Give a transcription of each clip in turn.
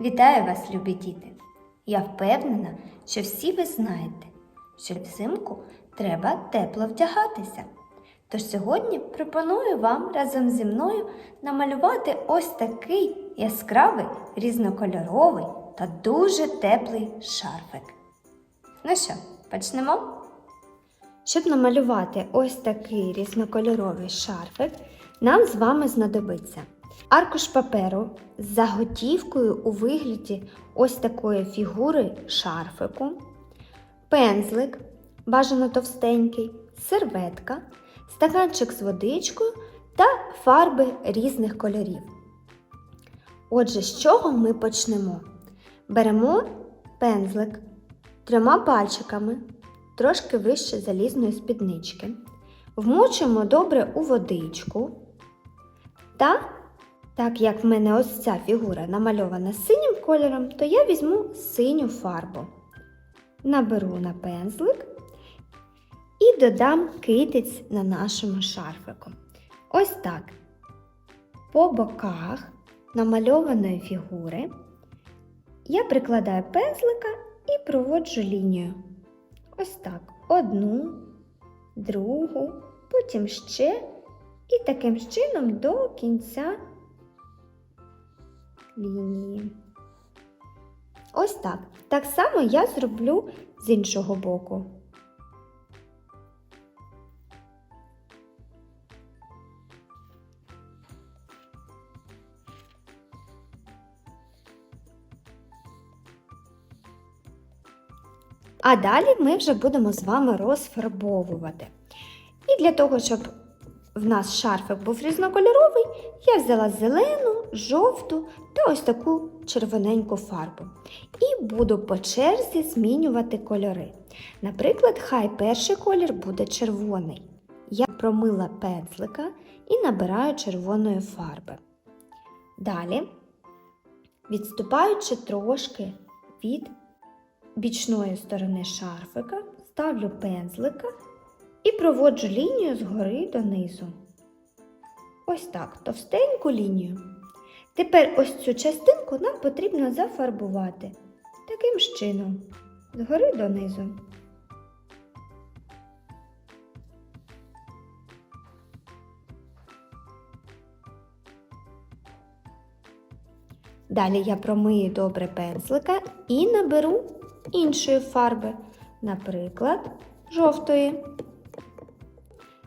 Вітаю вас, любі діти! Я впевнена, що всі ви знаєте, що взимку треба тепло вдягатися. Тож сьогодні пропоную вам разом зі мною намалювати ось такий яскравий, різнокольоровий та дуже теплий шарфик. Ну що, почнемо? Щоб намалювати ось такий різнокольоровий шарфик, нам з вами знадобиться аркуш паперу з заготівкою у вигляді ось такої фігури шарфику, пензлик, бажано товстенький, серветка, стаканчик з водичкою та фарби різних кольорів. Отже, з чого ми почнемо? Беремо пензлик трьома пальчиками, трошки вище залізної спіднички, вмочуємо добре у водичку та так як в мене ось ця фігура намальована синім кольором, то я візьму синю фарбу. Наберу на пензлик і додам китиць на нашому шарфику. Ось так. По боках намальованої фігури я прикладаю пензлика і проводжу лінію. Ось так. Одну, другу, потім ще. І таким чином до кінця лінії. Ось так. Так само я зроблю з іншого боку. А далі ми вже будемо з вами розфарбовувати. І для того, щоб в нас шарфик був різнокольоровий, я взяла зелену, жовту та ось таку червоненьку фарбу. І буду по черзі змінювати кольори. Наприклад, хай перший колір буде червоний. Я промила пензлика і набираю червоної фарби. Далі, відступаючи трошки від бічної сторони шарфика, ставлю пензлика і проводжу лінію згори донизу. Ось так, товстеньку лінію. Тепер ось цю частинку нам потрібно зафарбувати таким чином, згори донизу. Далі я промию добре пензлика і наберу іншої фарби, наприклад, жовтої.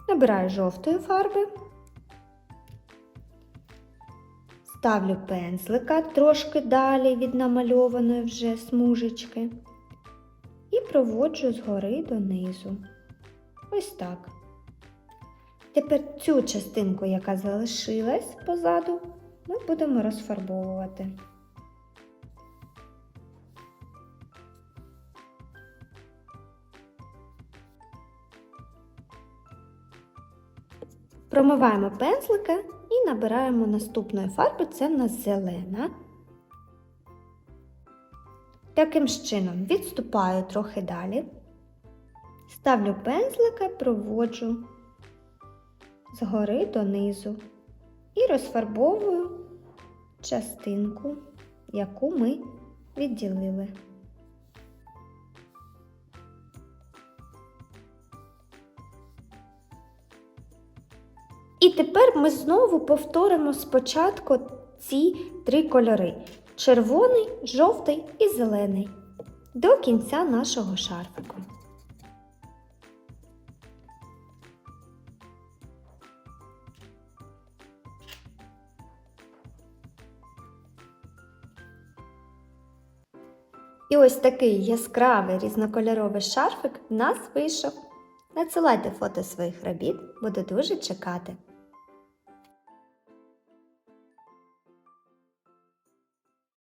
Набираю жовтої фарби, ставлю пензлика трошки далі від намальованої вже смужечки і проводжу згори донизу. Ось так. Тепер цю частинку, яка залишилась позаду, ми будемо розфарбовувати. Промиваємо пензлика і набираємо наступної фарби, це в нас зелена. Таким чином відступаю трохи далі, ставлю пензлика, проводжу згори донизу і розфарбовую частинку, яку ми відділили. І тепер ми знову повторимо спочатку ці три кольори: червоний, жовтий і зелений до кінця нашого шарфику. І ось такий яскравий різнокольоровий шарфик в нас вийшов. Надсилайте фото своїх робіт, буду дуже чекати.